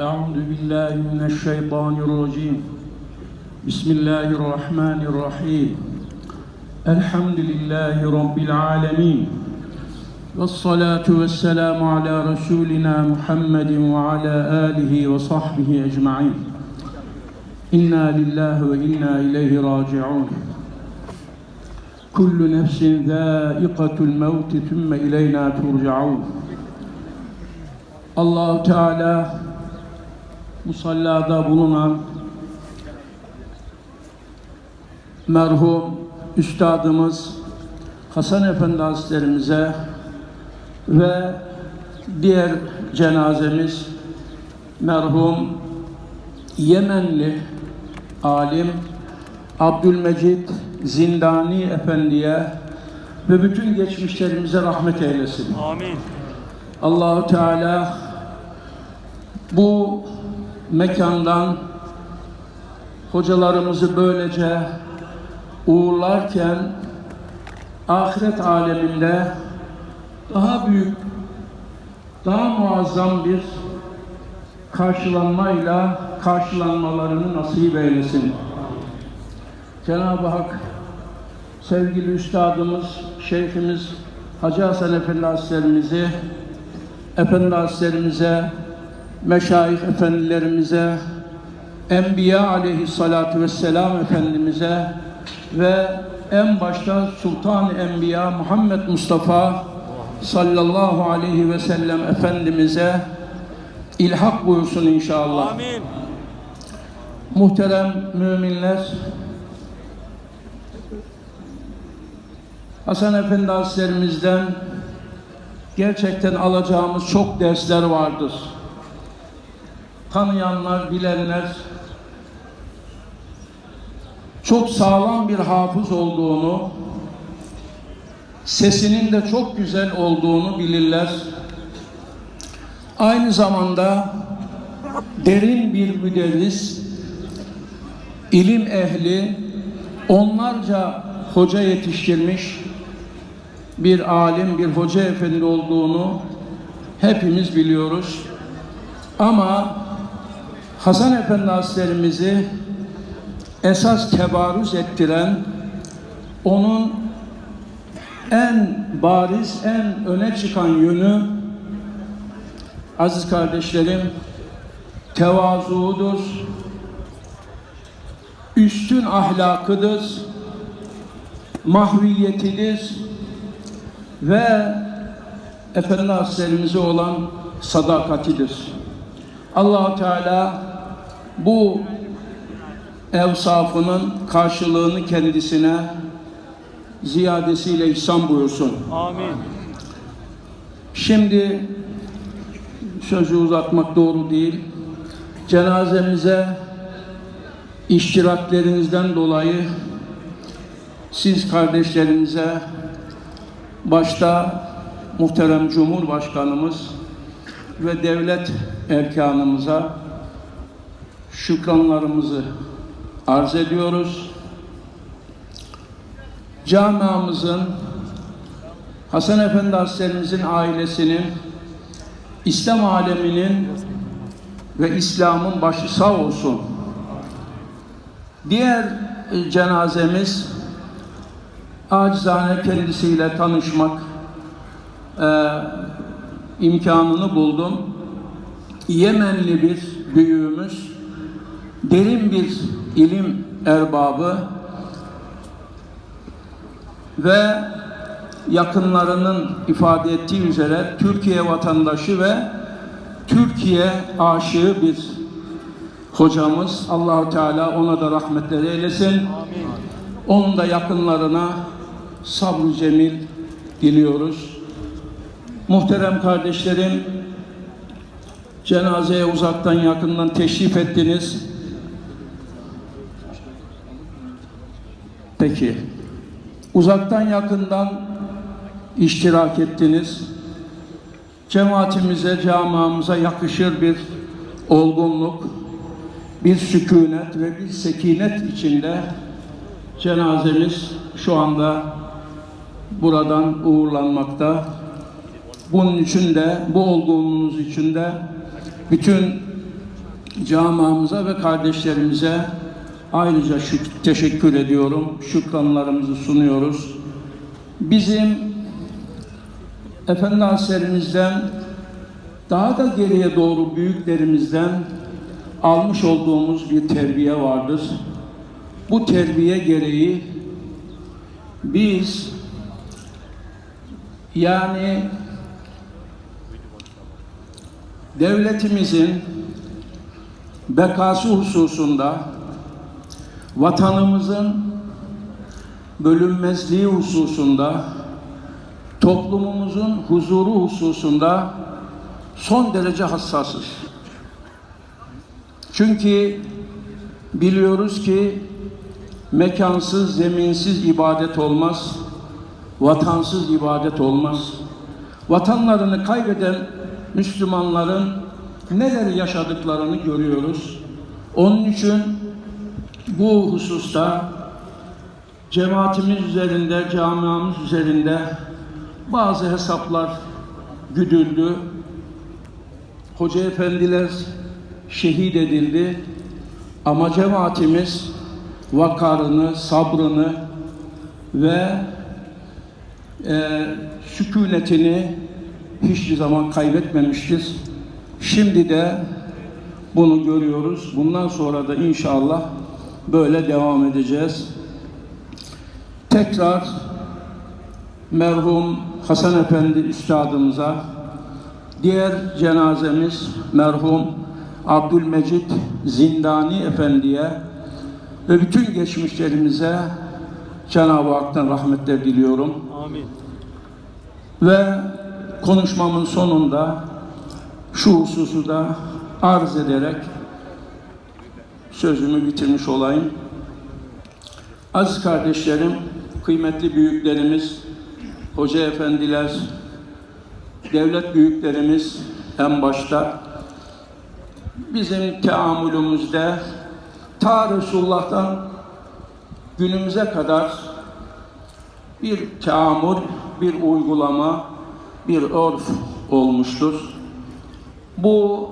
أعوذ بالله من الشيطان الرجيم بسم الله الرحمن الرحيم الحمد لله رب العالمين والصلاة والسلام على رسولنا محمد وعلى آله وصحبه أجمعين إنا لله وإنا إليه راجعون كل نفس ذائقة الموت ثم إلينا ترجعون allah Teala musallada bulunan merhum üstadımız Hasan Efendi Hazretlerimize ve diğer cenazemiz merhum Yemenli alim Abdülmecid Zindani Efendi'ye ve bütün geçmişlerimize rahmet eylesin. Amin. Allahu Teala bu mekandan hocalarımızı böylece uğurlarken ahiret aleminde daha büyük, daha muazzam bir karşılanmayla karşılanmalarını nasip eylesin. Cenab-ı Hak sevgili üstadımız, şeyhimiz Hacı Hasan Efendi Hazretlerimizi Efendi Hazretlerimize, meşayih efendilerimize, Enbiya aleyhissalatu vesselam Efendimiz'e ve en başta Sultan Enbiya Muhammed Mustafa sallallahu aleyhi ve sellem Efendimiz'e ilhak buyursun inşallah. Amin. Muhterem müminler, Hasan Efendi Hazretlerimizden gerçekten alacağımız çok dersler vardır. Tanıyanlar, bilenler çok sağlam bir hafız olduğunu, sesinin de çok güzel olduğunu bilirler. Aynı zamanda derin bir müderris, ilim ehli, onlarca hoca yetiştirmiş, bir alim, bir hoca efendi olduğunu hepimiz biliyoruz. Ama Hasan Efendi Hazretlerimizi esas tebarüz ettiren, onun en bariz, en öne çıkan yönü aziz kardeşlerim tevazuudur, üstün ahlakıdır, mahviyetidir, ve Efendi Hazretlerimize olan sadakatidir. allah Teala bu evsafının karşılığını kendisine ziyadesiyle ihsan buyursun. Amin. Şimdi sözü uzatmak doğru değil. Cenazemize iştiraklerinizden dolayı siz kardeşlerimize başta muhterem Cumhurbaşkanımız ve devlet erkanımıza şükranlarımızı arz ediyoruz. Camiamızın Hasan Efendi Hazretlerimizin ailesinin İslam aleminin ve İslam'ın başı sağ olsun. Diğer cenazemiz acizane kendisiyle tanışmak e, imkanını buldum. Yemenli bir büyüğümüz, derin bir ilim erbabı ve yakınlarının ifade ettiği üzere Türkiye vatandaşı ve Türkiye aşığı bir hocamız. Allahu Teala ona da rahmetler eylesin. Amin. Onun da yakınlarına sabr cemil diliyoruz. Muhterem kardeşlerim, cenazeye uzaktan yakından teşrif ettiniz. Peki, uzaktan yakından iştirak ettiniz. Cemaatimize, camiamıza yakışır bir olgunluk, bir sükunet ve bir sekinet içinde cenazemiz şu anda buradan uğurlanmakta. Bunun için de, bu olgunluğunuz için de bütün Camiamıza ve kardeşlerimize ayrıca şük- teşekkür ediyorum. Şükranlarımızı sunuyoruz. Bizim Efendi Hazretlerimizden daha da geriye doğru büyüklerimizden almış olduğumuz bir terbiye vardır. Bu terbiye gereği biz yani devletimizin bekası hususunda vatanımızın bölünmezliği hususunda toplumumuzun huzuru hususunda son derece hassasız. Çünkü biliyoruz ki mekansız, zeminsiz ibadet olmaz. Vatansız ibadet olmaz. Vatanlarını kaybeden Müslümanların neler yaşadıklarını görüyoruz. Onun için bu hususta cemaatimiz üzerinde, camiamız üzerinde bazı hesaplar güdüldü. Hoca efendiler şehit edildi. Ama cemaatimiz vakarını, sabrını ve e, sükunetini hiçbir zaman kaybetmemiştir. Şimdi de bunu görüyoruz. Bundan sonra da inşallah böyle devam edeceğiz. Tekrar merhum Hasan Efendi Üstadımıza, diğer cenazemiz merhum Abdülmecit Zindani Efendi'ye ve bütün geçmişlerimize Cenab-ı Hak'tan rahmetler diliyorum. Amin. Ve konuşmamın sonunda şu hususu da arz ederek sözümü bitirmiş olayım. Aziz kardeşlerim, kıymetli büyüklerimiz, hoca efendiler, devlet büyüklerimiz en başta bizim teamülümüzde ta Resulullah'tan günümüze kadar bir teamül, bir uygulama, bir örf olmuştur. Bu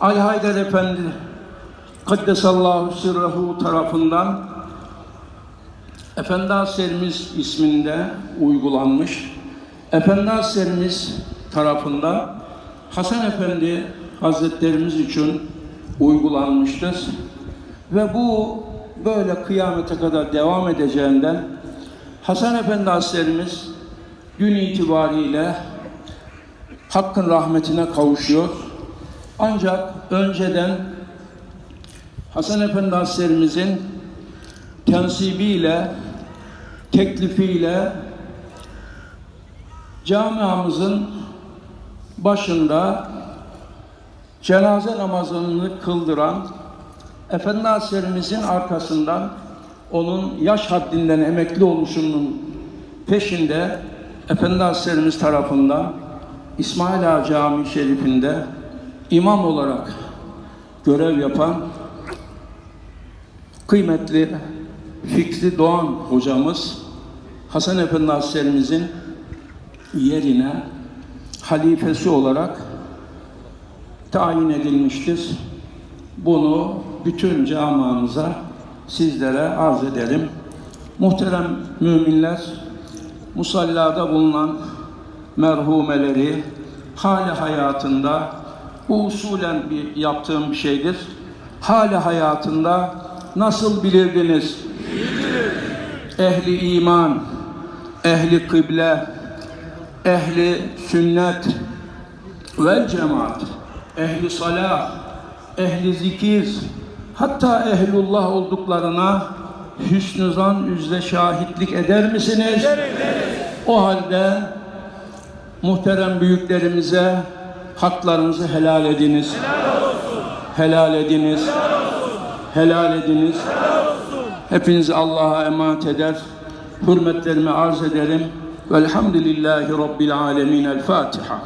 Ali Haydar Efendi Kaddesallahu sirrehu tarafından Efendi Hazretlerimiz isminde uygulanmış. Efendi Hazretlerimiz tarafından Hasan Efendi Hazretlerimiz için uygulanmıştır. Ve bu böyle kıyamete kadar devam edeceğinden Hasan Efendi Hazretlerimiz gün itibariyle Hakkın rahmetine kavuşuyor. Ancak önceden Hasan Efendi Hazretlerimizin tensibiyle, teklifiyle camiamızın başında cenaze namazını kıldıran Efendi Hazretlerimizin arkasından onun yaş haddinden emekli oluşunun peşinde Efendi Hazretlerimiz tarafından İsmail Ağa Camii Şerifinde imam olarak görev yapan kıymetli Fikri Doğan hocamız Hasan Efendi Hazretlerimizin yerine halifesi olarak tayin edilmiştir. Bunu bütün camiamıza sizlere arz edelim. Muhterem müminler, musallada bulunan merhumeleri hali hayatında bu usulen bir yaptığım bir şeydir. Hali hayatında nasıl bilirdiniz? Ehli iman, ehli kıble, ehli sünnet ve cemaat, ehli salah, ehli zikir, hatta ehlullah olduklarına hüsnü zan üzere şahitlik eder misiniz? O halde muhterem büyüklerimize haklarınızı helal ediniz. Helal ediniz. Helal ediniz. Hepinizi Allah'a emanet eder. Hürmetlerimi arz ederim. Velhamdülillahi Rabbil alemin. El Fatiha.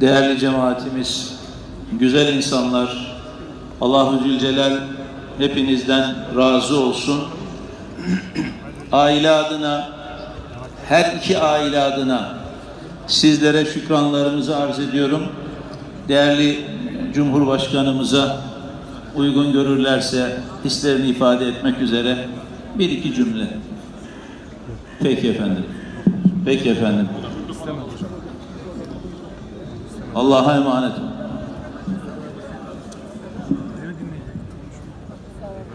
Değerli cemaatimiz, güzel insanlar, Allahu Zülcelal hepinizden razı olsun. aile adına, her iki aile adına sizlere şükranlarımızı arz ediyorum. Değerli Cumhurbaşkanımıza uygun görürlerse hislerini ifade etmek üzere bir iki cümle. Peki efendim. Peki efendim. Allah'a emanet olun.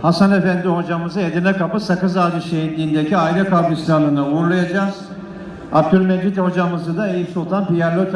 Hasan Efendi hocamızı Edirne Kapı Sakız Ağacı Şehitliği'ndeki aile kabristanlığına uğurlayacağız. Abdülmecit hocamızı da Eyüp Sultan Pierre